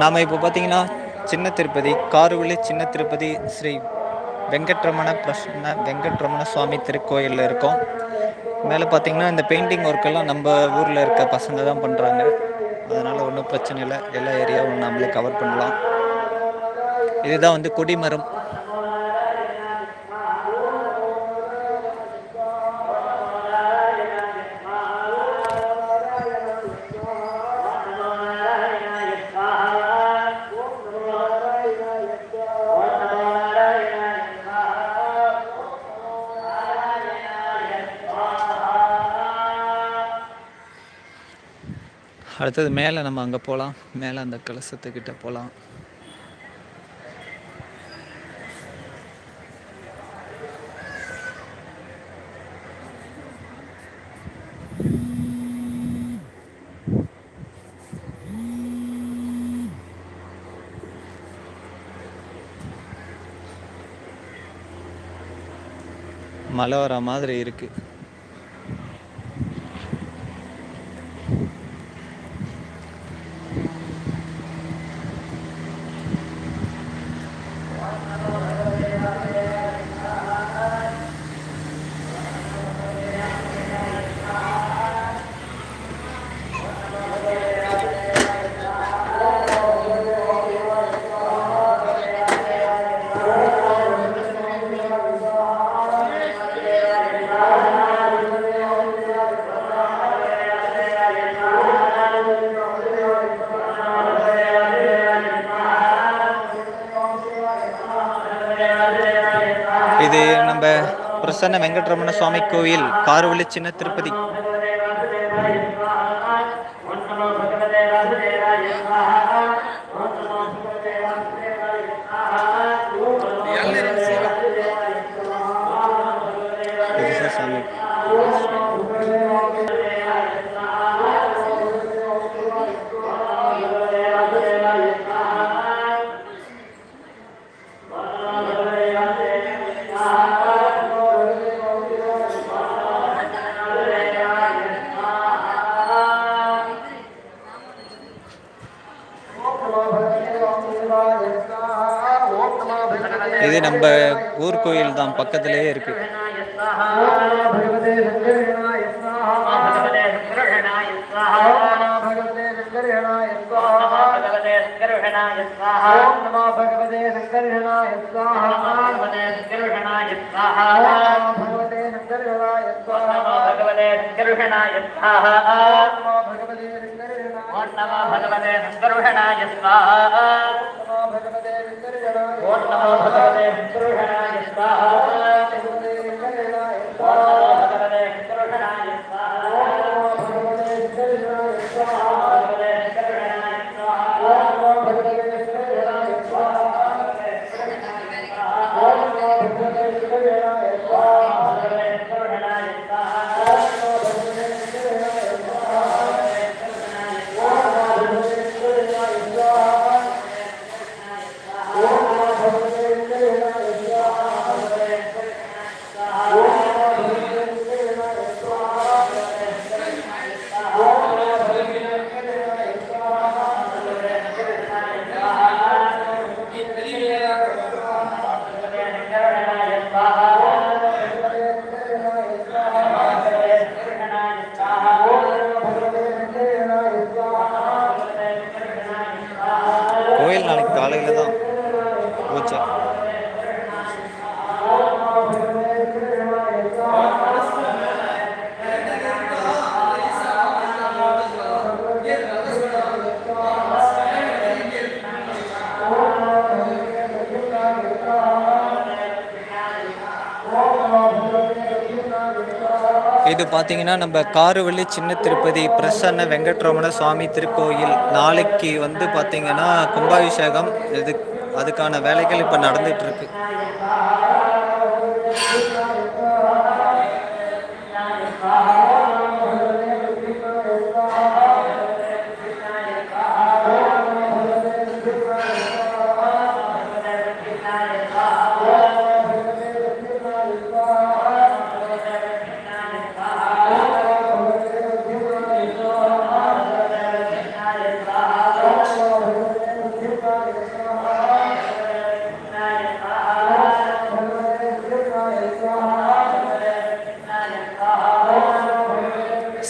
நாம் இப்போ பார்த்தீங்கன்னா சின்ன திருப்பதி காருவள்ளி சின்ன திருப்பதி ஸ்ரீ வெங்கட்ரமண பிரசன்ன வெங்கட்ரமண சுவாமி திருக்கோயிலில் இருக்கோம். மேலே பார்த்தீங்கன்னா இந்த பெயிண்டிங் ஒர்க்கெல்லாம் நம்ம ஊரில் இருக்க பசங்க தான் பண்ணுறாங்க அதனால் ஒன்றும் பிரச்சனை இல்லை. எல்லா ஏரியாவும் நம்மளே கவர் பண்ணலாம். இதுதான் வந்து கொடிமரம். அடுத்தது மேலே நம்ம அங்கே போகலாம். மேலே அந்த கலசத்துக்கிட்ட போகலாம். மழை வர மாதிரி இருக்குது இது நம்ம பிரசன்ன வெங்கட்ரமண சுவாமி கோயில் காரவழி சின்ன திருப்பதி. நம்ம ஊர் கோயில் தான் பக்கத்திலேயே இருக்கு. ஓம் நமோ பகவதே சங்கர்ஷனாய ஸ்வாஹா. नमो भगवते पुरुषणाय स्वाहा இது பார்த்தீங்கன்னா நம்ம காருவள்ளி சின்ன திருப்பதி பிரசன்ன வெங்கட்ரமண சுவாமி திருக்கோயில். நாளைக்கு வந்து பார்த்தீங்கன்னா கும்பாபிஷேகம். இது அதுக்கான வேலைகள் இப்போ நடந்துட்டு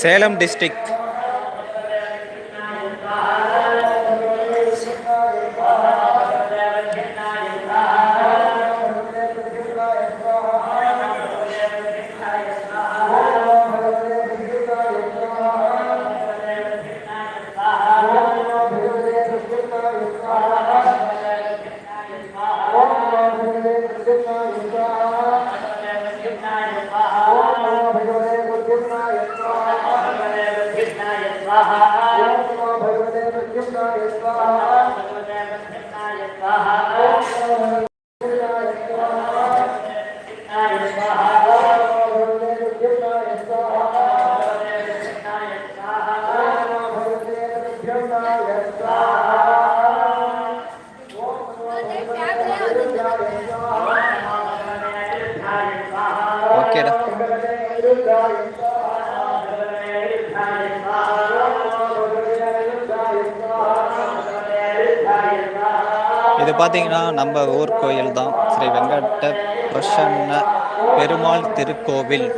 சேலம் டிஸ்ட்ரிக்ட் இது பார்த்தீங்கன்னா நம்ம ஊர் கோயில் தான் ஸ்ரீ வெங்கட பிரசன்ன பெருமாள் திருக்கோவில்.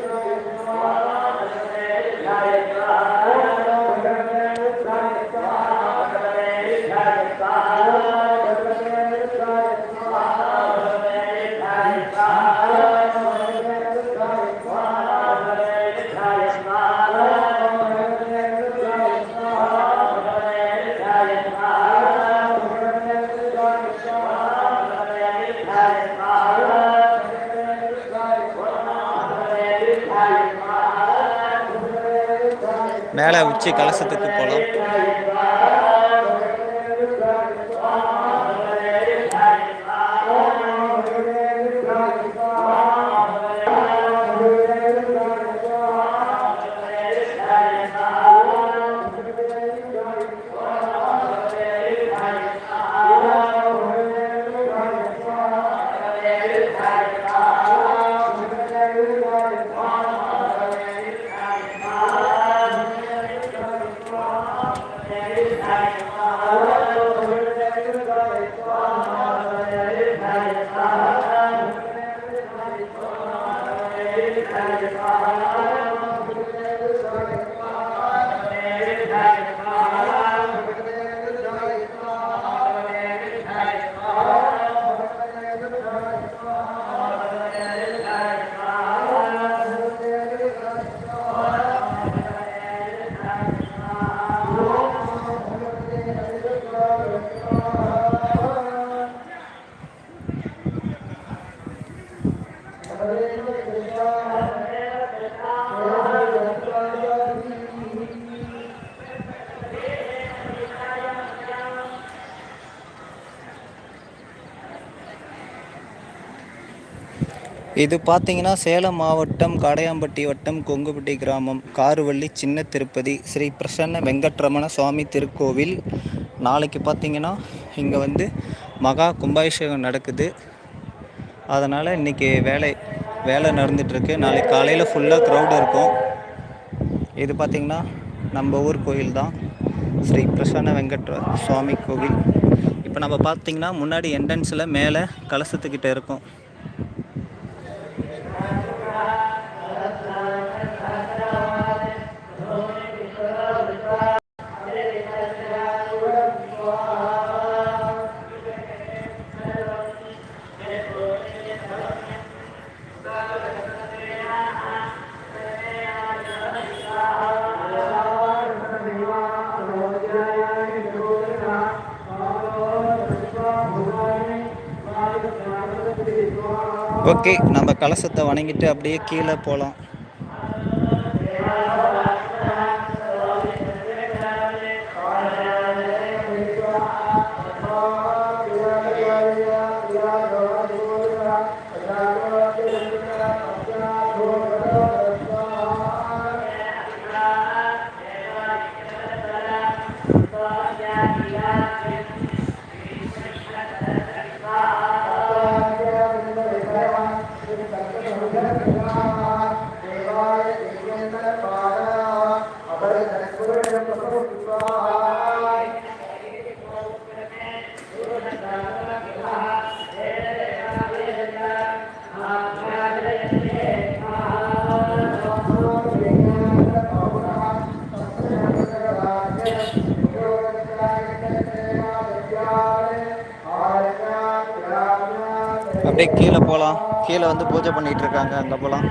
மேலே உச்சி கலசத்துக்கு போகலாம் இது பார்த்தீங்கன்னா சேலம் மாவட்டம் காடையாம்பட்டி வட்டம் கொங்குபட்டி கிராமம் காருவள்ளி சின்ன திருப்பதி ஸ்ரீ பிரசன்ன வெங்கட்ரமண சுவாமி திருக்கோவில். நாளைக்கு பார்த்தீங்கன்னா இங்கே வந்து மகா கும்பாபிஷேகம் நடக்குது. அதனால் இன்றைக்கி வேலை வேலை நடந்துகிட்ருக்கு நாளைக்கு காலையில் ஃபுல்லாக க்ரௌடு இருக்கும். இது பார்த்திங்கன்னா நம்ம ஊர் கோயில் தான். ஸ்ரீ பிரசன்ன வெங்கட்ர சுவாமி கோவில். இப்போ நம்ம பார்த்திங்கன்னா முன்னாடி என்ட்ரன்ஸில் மேலே கலசத்துக்கிட்ட இருக்கும். ஓகே நம்ம கலசத்தை வணங்கிட்டு அப்படியே கீழே போகலாம் அப்படியே கீழே போகலாம் கீழே வந்து பூஜை பண்ணிகிட்டு இருக்காங்க. அங்கே போகலாம்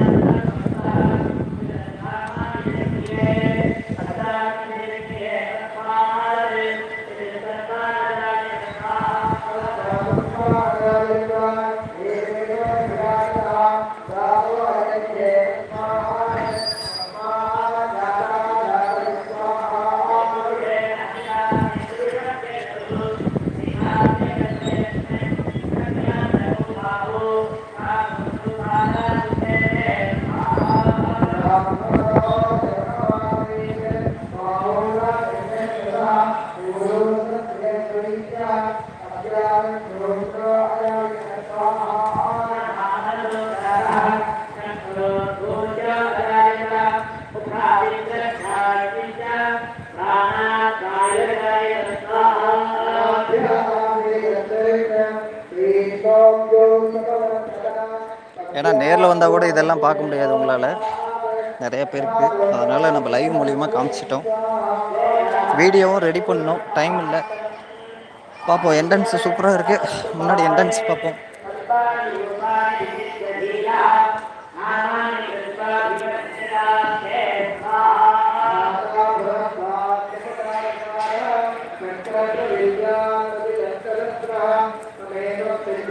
ஏன்னா நேரில் வந்தால் கூட இதெல்லாம் பார்க்க முடியாது உங்களால். நிறைய பேருக்கு. அதனால் நம்ம லைவ் மூலியமாக காமிச்சிட்டோம். வீடியோவும் ரெடி பண்ணோம் டைம் இல்லை. பார்ப்போம். என்ட்ரன்ஸ் சூப்பராக இருக்குது முன்னாடி என்ட்ரன்ஸ் பார்ப்போம்.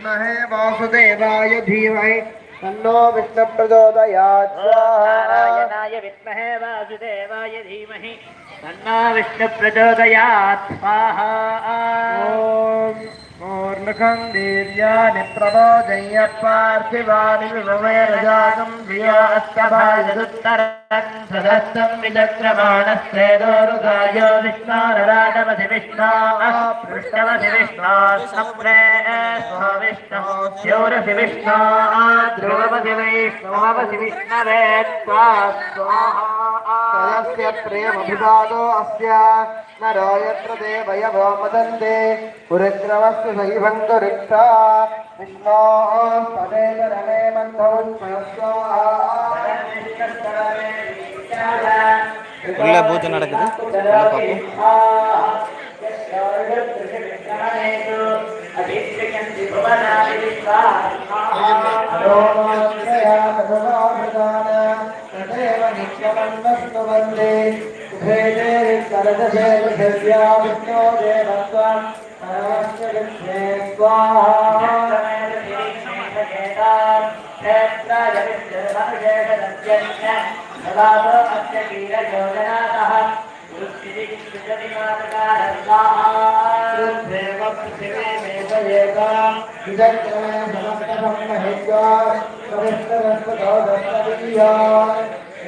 विद्महे वासुदेवाय धीमहि। तन्नो विष्णु प्रचोदयात् नारायणाय विद्महे वासुदेवाय धीमहि। तन्नो विष्णु प्रचोदयात् स्वाहा मुखं वीर्याणि प्रबोधय्य पार्थिवानि विभवेरजागं धियास्तभायदुत्तरन् सदस्तं विचक्रमाणस्त्रेदोरुगायो विष्णारराटमसि विष्णा पृष्टमसि विष्णा स्वप्ने स्वविष्णोऽस्योरसि विष्णा ध्रुवमसि वैष्णवमसि विष्णवे त्वा स्वाहा तस्य प्रेमभिवादो अस्य नरो यत्र देवयवो मदन्ते पुरग्रवस्तु सैभङ्गरिक्ता विष्णो पदेतरमे मन्धौ உள்ள பூஜை நடக்குது உள்ள பார்ப்போம் कृष्णकण्डस्वन्दे भेदे सरदभेदव्याविष्णो देवत्वं परमश्वकृष्णे स्वाहा सदातो अत्यकीरयोजनातः देव पृथिवी में समस्त ब्रह्म हित्वा समस्त रस्वतो दत्तवीया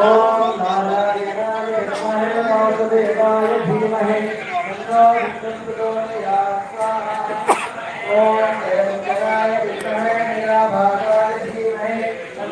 ఓం నారాయణాయ నమః భీమహే ఓం